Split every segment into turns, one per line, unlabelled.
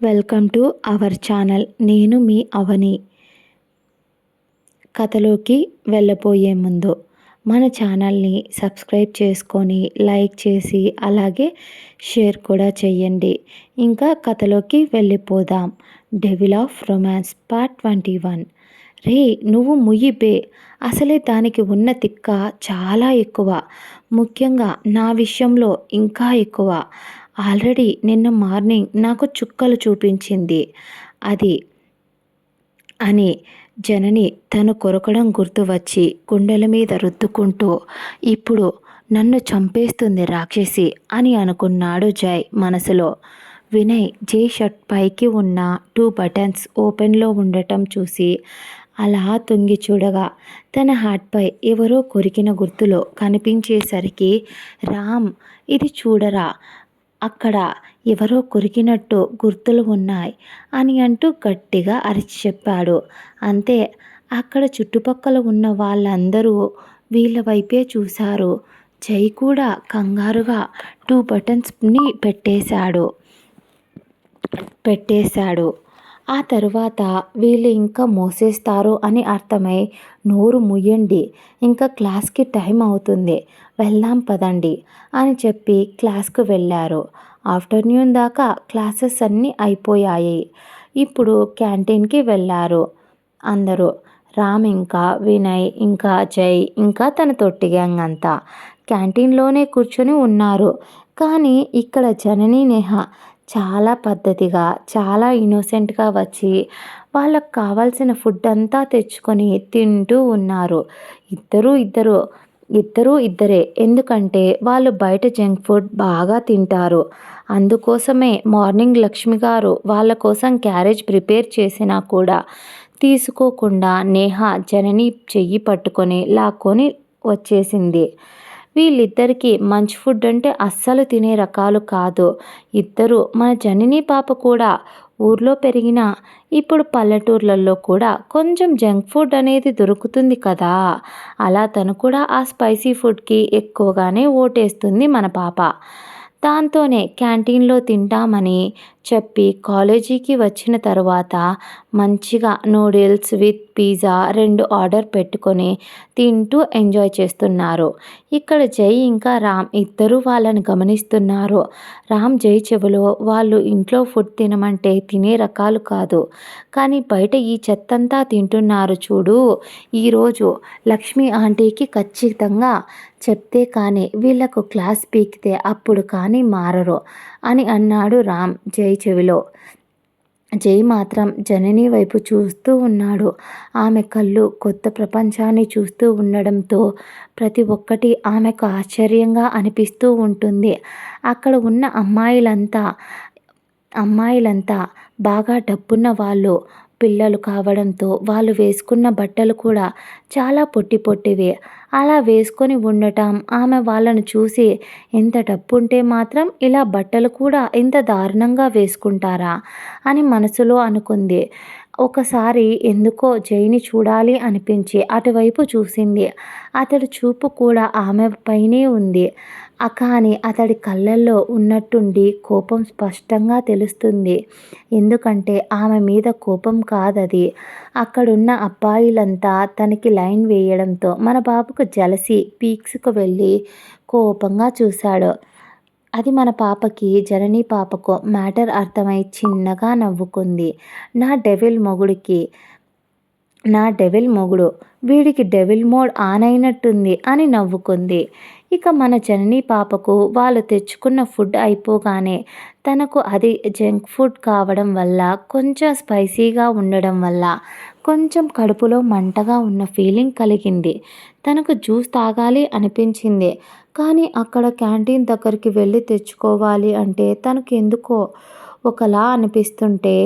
Welcome to our channel. నేను మీ అవని. కథలోకి వెళ్ళబోయే ముందు మన ఛానల్ని సబ్స్క్రైబ్ చేసుకొని లైక్ చేసి అలాగే షేర్ కూడా చేయండి. ఇంకా కథలోకి వెళ్ళిపోదాం. Devil of romance part twenty one రే నువ్వు ముయ్యిబే అసలే దానికి ఉన్న తిక్క చాలా ఎక్కువ. ముఖ్యంగా నా విషయంలో ఇంకా ఎక్కువ. ఆల్రెడీ నిన్న మార్నింగ్ నాకు చుక్కలు చూపించింది. అది అని జనని తను కొరకడం గుర్తు వచ్చి గుండెల మీద రుద్దుకుంటూ ఇప్పుడు నన్ను చంపేస్తుంది రాక్షసి అని అనుకున్నాడు జై మనసులో. వినయ్ జై షర్ట్ పైకి ఉన్న టూ బటన్స్ ఓపెన్లో ఉండటం చూసి అలా తొంగి చూడగా తన హార్ట్పై ఎవరో కొరికిన గుర్తులో కనిపించేసరికి రామ్ ఇది చూడరా అక్కడ ఎవరో కొరికినట్టు గుర్తులు ఉన్నాయి అని అంటూ గట్టిగా అరిచి చెప్పాడు. అంతే అక్కడ చుట్టుపక్కల ఉన్న వాళ్ళందరూ వీళ్ళ వైపే చూశారు. జై కూడా కంగారుగా టూ బటన్స్ని పెట్టేశాడు. పెట్టేశాడు. ఆ తరువాత వీళ్ళు ఇంకా మోసేస్తారు అని అర్థమై నోరు ముయ్యండి ఇంకా క్లాస్కి టైం అవుతుంది. వెళ్దాం పదండి అని చెప్పి క్లాస్కు వెళ్ళారు. ఆఫ్టర్నూన్ దాకా క్లాసెస్ అన్నీ అయిపోయాయి. ఇప్పుడు క్యాంటీన్కి వెళ్ళారు. అందరూ రామ్ ఇంకా వినయ్ ఇంకా జై ఇంకా తన తొట్టి గ్యాంగ్ అంతా క్యాంటీన్లోనే కూర్చొని ఉన్నారు. కానీ ఇక్కడ జననీ నేహ చాలా పద్ధతిగా చాలా ఇన్నోసెంట్గా వచ్చి వాళ్ళకు కావాల్సిన ఫుడ్ అంతా తెచ్చుకొని తింటూ ఉన్నారు. ఇద్దరు ఇద్దరు ఇద్దరూ ఇద్దరే. ఎందుకంటే వాళ్ళు బయట జంక్ ఫుడ్ బాగా తింటారు. అందుకోసమే మార్నింగ్ లక్ష్మి గారు వాళ్ళ కోసం క్యారేజ్ ప్రిపేర్ చేసినా కూడా తీసుకోకుండా నేహ జనని చెయ్యి పట్టుకొని లాక్కొని వచ్చేసింది. వీళ్ళిద్దరికీ మంచి ఫుడ్ అంటే అస్సలు తినే రకాలు కాదు. ఇద్దరు మన జనని పాప కూడా ఊర్లో పెరిగిన ఇప్పుడు పల్లెటూర్లలో కూడా కొంచెం జంక్ ఫుడ్ అనేది దొరుకుతుంది కదా. అలా తను కూడా ఆ స్పైసీ ఫుడ్కి ఎక్కువగానే ఓటేస్తుంది మన పాప. దాంతోనే క్యాంటీన్లో తింటామని చెప్పి కాలేజీకి వచ్చిన తర్వాత మంచిగా నూడిల్స్ విత్ పిజ్జా రెండు ఆర్డర్ పెట్టుకొని తింటూ ఎంజాయ్ చేస్తున్నారు. ఇక్కడ జై ఇంకా రామ్ ఇద్దరు వాళ్ళని గమనిస్తున్నారు. రామ్ జై చెవులో వాళ్ళు ఇంట్లో ఫుడ్ తినమంటే తినే రకాలు కాదు. కానీ బయట ఈ చెత్తంతా తింటున్నారు చూడు. ఈరోజు లక్ష్మి ఆంటీకి ఖచ్చితంగా చెప్తే కానీ వీళ్ళకు క్లాస్ పీకితే అప్పుడు కానీ మారరు అని అన్నాడు రామ్ జై చెవిలో. జై మాత్రం జనని వైపు చూస్తూ ఉన్నాడు. ఆమె కళ్ళు కొత్త ప్రపంచాన్ని చూస్తూ ఉండడంతో ప్రతి ఒక్కటి ఆమెకు ఆశ్చర్యంగా అనిపిస్తూ ఉంటుంది. అక్కడ ఉన్న అమ్మాయిలంతా అమ్మాయిలంతా బాగా డబ్బున్న వాళ్ళు పిల్లలు కావడంతో వాళ్ళు వేసుకున్న బట్టలు కూడా చాలా పొట్టి పొట్టివి. అలా వేసుకొని ఉండటం. ఆమె వాళ్ళను చూసి ఎంత డబ్బు ఉంటే మాత్రం ఇలా బట్టలు కూడా ఇంత దారుణంగా వేసుకుంటారా? అని మనసులో అనుకుంది. ఒకసారి ఎందుకో జైని చూడాలి అనిపించి అటువైపు చూసింది. అతడి చూపు కూడా ఆమె పైనే ఉంది. కానీ అతడి కళ్ళల్లో ఉన్నట్టుండి కోపం స్పష్టంగా తెలుస్తుంది. ఎందుకంటే ఆమె మీద కోపం కాదది. అక్కడున్న అబ్బాయిలంతా తనకి లైన్ వేయడంతో మన బాబుకు జలసి పీక్స్కు వెళ్ళి కోపంగా చూశాడు. అది మన పాపకి జననీ పాపకు మ్యాటర్ అర్థమై చిన్నగా నవ్వుకుంది. నా డెవిల్ మొగుడికి నా డెవిల్ మొగుడు వీడికి డెవిల్ మోడ్ ఆన్ అయినట్టుంది అని నవ్వుకుంది. ఇక మన జననీ పాపకు వాళ్ళు తెచ్చుకున్న ఫుడ్ అయిపోగానే తనకు అది జంక్ ఫుడ్ కావడం వల్ల కొంచెం స్పైసీగా ఉండడం వల్ల కొంచెం కడుపులో మంటగా ఉన్న ఫీలింగ్ కలిగింది. తనకు జ్యూస్ తాగాలి అనిపించింది. కానీ అక్కడ క్యాంటీన్ దగ్గరికి వెళ్ళి తెచ్చుకోవాలి అంటే తనకు ఎందుకో ఒకలా అనిపిస్తుంటే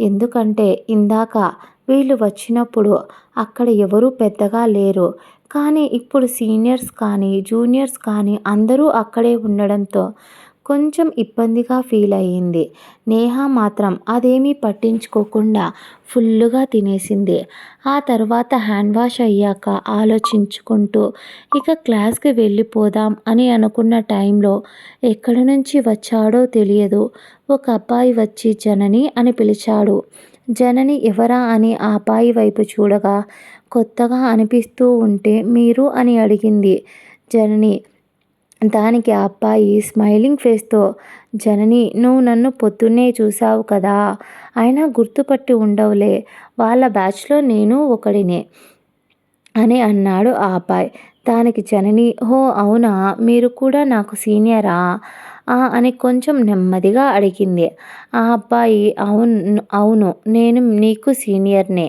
ఎందుకంటే ఇందాక వీళ్ళు వచ్చినప్పుడు అక్కడ ఎవరూ పెద్దగా లేరు. కానీ ఇప్పుడు సీనియర్స్ కానీ జూనియర్స్ కానీ అందరూ అక్కడే ఉండడంతో కొంచెం ఇబ్బందిగా ఫీల్ అయ్యింది. నేహ మాత్రం అదేమీ పట్టించుకోకుండా ఫుల్లుగా తినేసింది. ఆ తర్వాత హ్యాండ్ వాష్ అయ్యాక ఆలోచించుకుంటూ ఇక క్లాస్కి వెళ్ళిపోదాం అని అనుకున్న టైంలో ఎక్కడి నుంచి వచ్చాడో తెలియదు. ఒక అబ్బాయి వచ్చి జనని అని పిలిచాడు. జనని ఎవరా అని ఆ అబ్బాయి వైపు చూడగా కొత్తగా అనిపిస్తూ ఉంటే మీరు అని అడిగింది జనని. దానికి ఆ అబ్బాయి స్మైలింగ్ ఫేస్తో జనని నువ్వు నన్ను పొద్దున్నే చూసావు కదా. అయినా గుర్తుపట్టి ఉండవులే. వాళ్ళ బ్యాచ్లో నేను ఒకడినే అని అన్నాడు ఆ అబ్బాయి. దానికి జనని హో అవునా? మీరు కూడా నాకు సీనియరా? అని కొంచెం నెమ్మదిగా అడిగింది. ఆ అబ్బాయి అవును అవును నేను నీకు సీనియర్నే.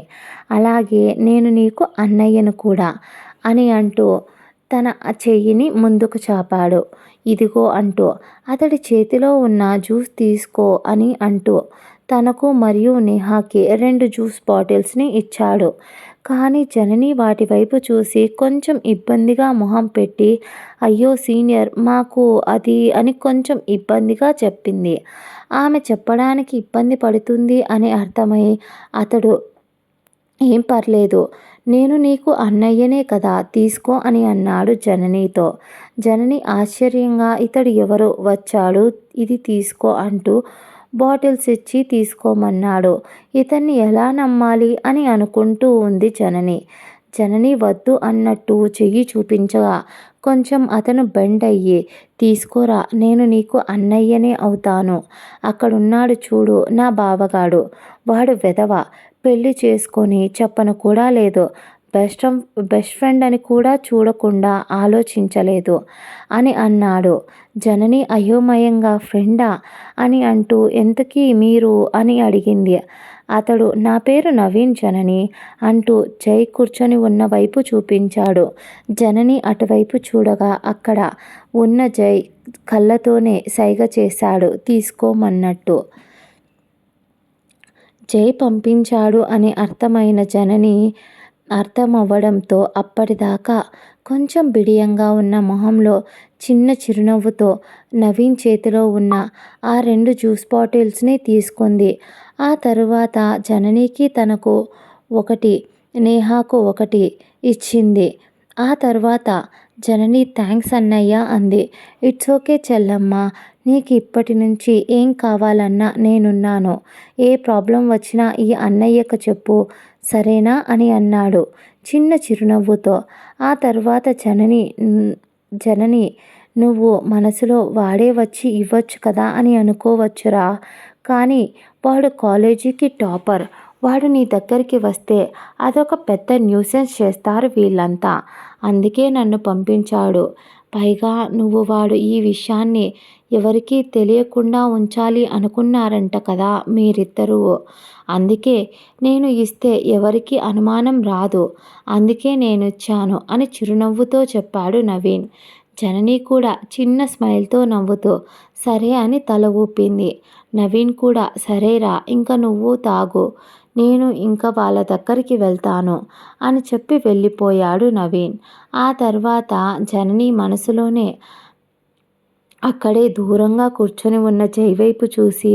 అలాగే నేను నీకు అన్నయ్యను కూడా అని అంటూ తన చెయ్యిని ముందుకు చాపాడు. ఇదిగో అంటూ అతడి చేతిలో ఉన్న జ్యూస్ తీసుకో అని అంటూ తనకు మరియు నేహాకి రెండు జ్యూస్ బాటిల్స్ని ఇచ్చాడు. కానీ జనని వాటి వైపు చూసి కొంచెం ఇబ్బందిగా మొహం పెట్టి అయ్యో సీనియర్ మాకు అది అని కొంచెం ఇబ్బందిగా చెప్పింది. ఆమె చెప్పడానికి ఇబ్బంది పడుతుంది అని అర్థమై అతడు ఏం పర్లేదు నేను నీకు అన్నయ్యనే కదా తీసుకో అని అన్నాడు జననితో. జనని ఆశ్చర్యంగా ఇతడు ఎవరు? వచ్చాడు ఇది తీసుకో అంటూ బాటిల్స్ ఇచ్చి తీసుకోమన్నాడు. ఇతన్ని ఎలా నమ్మాలి? అని అనుకుంటూ ఉంది జనని. జనని వద్దు అన్నట్టు చెయ్యి చూపించగా కొంచెం అతను బెండ్ అయ్యి తీసుకోరా నేను నీకు అన్నయ్యనే అవుతాను. అక్కడున్నాడు చూడు నా బావగాడు. వాడు వెధవ. పెళ్ళి చేసుకొని చెప్పను కూడా లేదు. బెస్ట్ బెస్ట్ ఫ్రెండ్ అని కూడా చూడకుండా ఆలోచించలేదు అని అన్నాడు. జనని అయోమయంగా ఫ్రెండా? అని అంటూ ఎంతకీ మీరు? అని అడిగింది. అతడు నా పేరు నవీన్ జనని అంటూ జై కూర్చొని ఉన్న వైపు చూపించాడు. జనని అటువైపు చూడగా అక్కడ ఉన్న జై కళ్ళతోనే సైగ చేశాడు. తీసుకోమన్నట్టు. జై పంపించాడు అని అర్థమైన జనని అర్థమవ్వడంతో అప్పటిదాకా కొంచెం బిడియంగా ఉన్న మొహంలో చిన్న చిరునవ్వుతో నవీన్ చేతిలో ఉన్న ఆ రెండు జ్యూస్ బాటిల్స్ని తీసుకుంది. ఆ తరువాత జననికి తనకు ఒకటి నేహాకు ఒకటి ఇచ్చింది. ఆ తర్వాత జనని థ్యాంక్స్ అన్నయ్య అంది. ఇట్స్ ఓకే చెల్లమ్మ నీకు ఇప్పటి నుంచి ఏం కావాలన్నా నేనున్నాను. ఏ ప్రాబ్లం వచ్చినా ఈ అన్నయ్యకు చెప్పు సరేనా అని అన్నాడు చిన్న చిరునవ్వుతో. ఆ తర్వాత జనని జనని నువ్వు మనసులో వాడే వచ్చి ఇవ్వచ్చు కదా అని అనుకోవచ్చురా. కానీ వాడు కాలేజీకి టాపర్. వాడు నీ దగ్గరికి వస్తే అదొక పెద్ద న్యూసెన్స్ చేస్తారు వీళ్ళంతా. అందుకే నన్ను పంపించాడు. పైగా నువ్వు వాడు ఈ విషయాన్ని ఎవరికీ తెలియకుండా ఉంచాలి అనుకున్నారంట కదా మీరిద్దరూ. అందుకే నేను ఇస్తే ఎవరికి అనుమానం రాదు. అందుకే నేను ఇచ్చాను అని చిరునవ్వుతో చెప్పాడు నవీన్. జనని కూడా చిన్న స్మైల్తో నవ్వుతూ సరే అని తల ఊపింది. నవీన్ కూడా సరేరా ఇంక నువ్వు తాగు. నేను ఇంకా వాళ్ళ దగ్గరికి వెళ్తాను అని చెప్పి వెళ్ళిపోయాడు నవీన్. ఆ తర్వాత జనని మనసులోనే అక్కడే దూరంగా కూర్చొని ఉన్న జైవైపు చూసి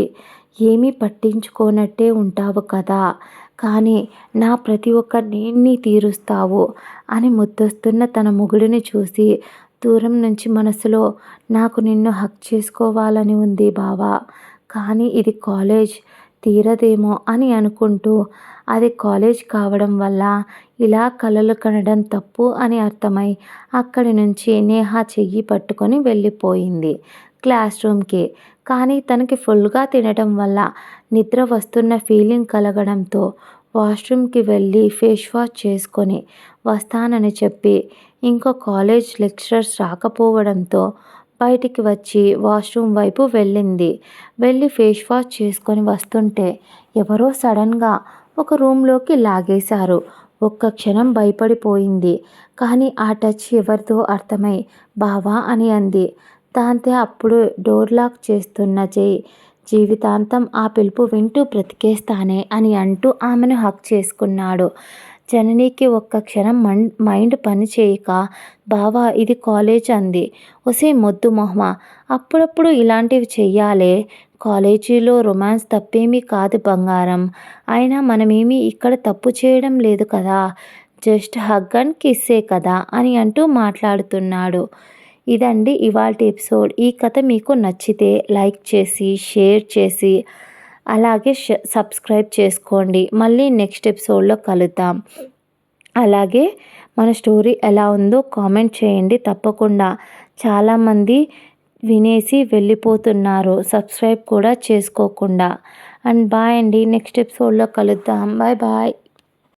ఏమీ పట్టించుకోనట్టే ఉంటావు కదా కానీ నా ప్రతి ఒక్క నేన్ని తీరుస్తావు? అని ముద్దొస్తున్న తన మొగుడిని చూసి దూరం నుంచి మనసులో నాకు నిన్ను హక్ చేసుకోవాలని ఉంది బావా కానీ ఇది కాలేజ్ తీరదేమో అని అనుకుంటూ అది కాలేజ్ కావడం వల్ల ఇలా కలలు కనడం తప్పు అని అర్థమై అక్కడి నుంచి నేహ చెయ్యి పట్టుకొని వెళ్ళిపోయింది క్లాస్ రూమ్కి. కానీ తనకి ఫుల్గా తినడం వల్ల నిద్ర వస్తున్న ఫీలింగ్ కలగడంతో వాష్రూమ్కి వెళ్ళి ఫేస్ వాష్ చేసుకొని వస్తానని చెప్పి ఇంకో కాలేజ్ లెక్చరర్స్ రాకపోవడంతో బయటికి వచ్చి వాష్రూమ్ వైపు వెళ్ళింది. వెళ్ళి ఫేస్ వాష్ చేసుకొని వస్తుంటే ఎవరో సడన్గా ఒక రూమ్లోకి లాగేశారు. ఒక్క క్షణం భయపడిపోయింది. కానీ ఆ టచ్ ఎవరితో అర్థమై బావా అని అంది. దాంతో అప్పుడు డోర్ లాక్ చేస్తున్న జై జీవితాంతం ఆ పిలుపు వింటూ బ్రతికేస్తానే అని అంటూ ఆమెను హక్ చేసుకున్నాడు. జననీకి ఒక్క క్షణం మం మైండ్ పని చేయక బావా ఇది కాలేజ్ అంది. ఒసే మొద్దు మొహమ అప్పుడప్పుడు ఇలాంటివి చెయ్యాలే. కాలేజీలో రొమాన్స్ తప్పేమీ కాదు బంగారం. అయినా మనమేమీ ఇక్కడ తప్పు చేయడం లేదు కదా. జస్ట్ హగ్ అండ్ కిస్సే కదా అని అంటూ మాట్లాడుతున్నాడు. ఇదండి ఇవాళ ఎపిసోడ్. ఈ కథ మీకు నచ్చితే లైక్ చేసి షేర్ చేసి అలాగే సబ్స్క్రైబ్ చేసుకోండి. మళ్ళీ నెక్స్ట్ ఎపిసోడ్లో కలుద్దాం. అలాగే మన స్టోరీ ఎలా ఉందో కామెంట్ చేయండి. తప్పకుండా చాలామంది వినేసి వెళ్ళిపోతున్నారు. సబ్స్క్రైబ్ కూడా చేసుకోకుండా. అండ్ బాయ్ అండి. నెక్స్ట్ ఎపిసోడ్లో కలుద్దాం. Bye bye.